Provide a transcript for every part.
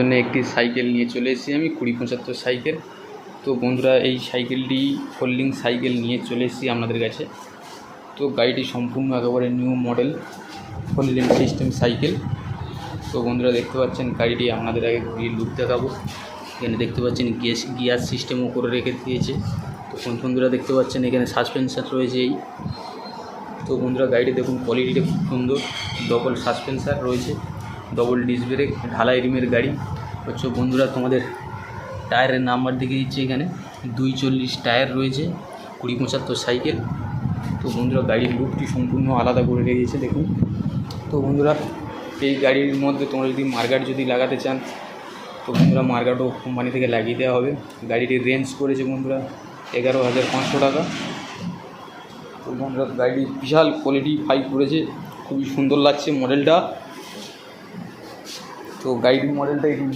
জন্য একটি সাইকেল নিয়ে চলে এসেছি আমি, কুড়ি পঁচাত্তর সাইকেল। তো বন্ধুরা, এই সাইকেলটি, ফোল্ডিং সাইকেল নিয়ে চলে এসেছি আপনাদের কাছে। তো গাড়িটি সম্পূর্ণ একেবারে new model, folding system cycle. তো বন্ধুরা, দেখতে পাচ্ছেন গাড়িটি আপনাদের আগে ঘুরিয়ে লুক দেখাবো। এখানে দেখতে পাচ্ছেন গিয়াস, গিয়ার সিস্টেমও করে রেখে দিয়েছে। তো বন্ধুরা, দেখতে পাচ্ছেন এখানে সাসপেনশন রয়েছে এই। তো বন্ধুরা, গাড়িটি দেখুন, কোয়ালিটিটা খুব সুন্দর, ডবল সাসপেন্সার রয়েছে। ডবল ডিস ব্রেক ঢালাই রিমের গাড়ি। হচ্ছে বন্ধুরা, তোমাদের টায়ারের নাম্বার দেখে দিচ্ছে এখানে। দুই চল্লিশ টায়ার রয়েছে, কুড়ি পঁচাত্তর সাইকেল তো বন্ধুরা, গাড়ির লুকটি সম্পূর্ণ আলাদা করে রেখেছে, দেখুন। তো বন্ধুরা, এই গাড়ির মধ্যে তোমরা যদি মার্গাট যদি লাগাতে চান, তো বন্ধুরা মার্গাটও কোম্পানি থেকে লাগিয়ে দেওয়া হবে। গাড়িটির রেঞ্জ করেছে বন্ধুরা, এগারো হাজার পাঁচশো টাকা। তো বন্ধুরা গাড়িটি বিশাল কোয়ালিটি ফাইভ করেছে। খুবই সুন্দর লাগছে মডেলটা তো গাড়িটির মডেলটা একটু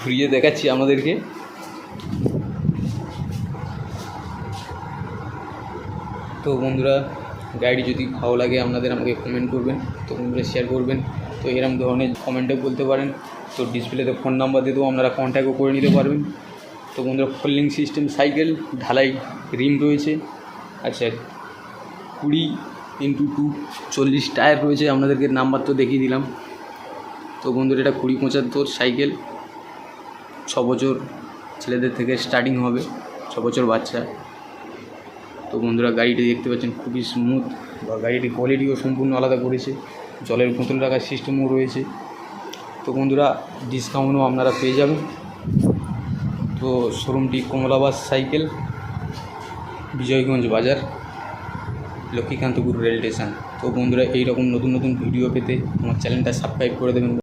ঘুরিয়ে দেখাচ্ছি আপনাদেরকে তো বন্ধুরা গাইড যদি ভালো লাগে, আপনাদের আমাকে কমেন্ট করবেন, তো বন্ধুরা শেয়ার করবেন। তো এরকম ধরনের কমেন্টে বলতে পারেন। তো ডিসপ্লেতে ফোন নাম্বার দেবো আপনারা কন্ট্যাক্টও করে নিতে পারবেন। তো বন্ধুরা ফোল্ডিং সিস্টেম সাইকেল ঢালাই রিম রয়েছে। আচ্ছা কুড়ি ইন্টু টু চল্লিশ টায়ার রয়েছে। আপনাদেরকে নাম্বার তো দেখিয়ে দিলাম। তো বন্ধুরা এটা কুড়ি পঁচাত্তর সাইকেল, ছ বছর ছেলেদের থেকে স্টার্টিং হবে, ছ বছর বাচ্চা। তো বন্ধুরা গাড়িটি দেখতে পাচ্ছেন খুবই স্মুথ বা গাড়িটির কোয়ালিটিও সম্পূর্ণ আলাদা করেছে, জলের বোতল রাখার সিস্টেমও রয়েছে। তো বন্ধুরা ডিসকাউন্টও আপনারা পেয়ে যাবেন। তো শোরুমটি কমলাবাস সাইকেল, বিজয়গঞ্জ বাজার, লক্ষ্মীকান্তপুর রেল স্টেশন। তো বন্ধুরা এই রকম নতুন নতুন ভিডিও পেতে আমার চ্যানেলটা সাবস্ক্রাইব করে দেবেন।